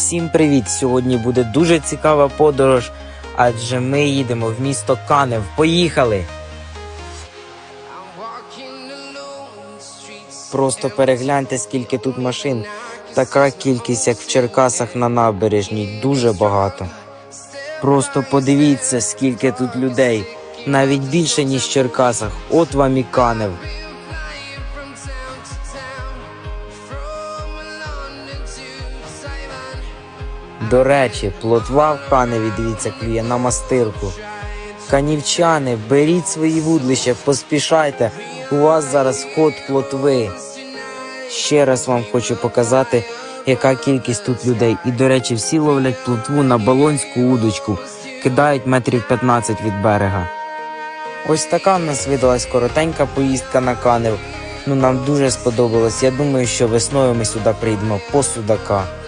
Всім привіт! Сьогодні буде дуже цікава подорож, адже ми їдемо в місто Канев. Поїхали! Просто перегляньте, скільки тут машин. Така кількість, як в Черкасах на набережній, дуже багато. Просто подивіться, скільки тут людей. Навіть більше, ніж в Черкасах. От вам і Канев. До речі, плотва в Каневі, дивіться, клює на мастирку. Канівчани, беріть свої вудлища, поспішайте. У вас зараз ход плотви. Ще раз вам хочу показати, яка кількість тут людей. І, до речі, всі ловлять плотву на балонську удочку, кидають метрів 15 від берега. Ось така в нас видалась коротенька поїздка на Канев. Ну нам дуже сподобалось. Я думаю, що весною ми сюди прийдемо по судака.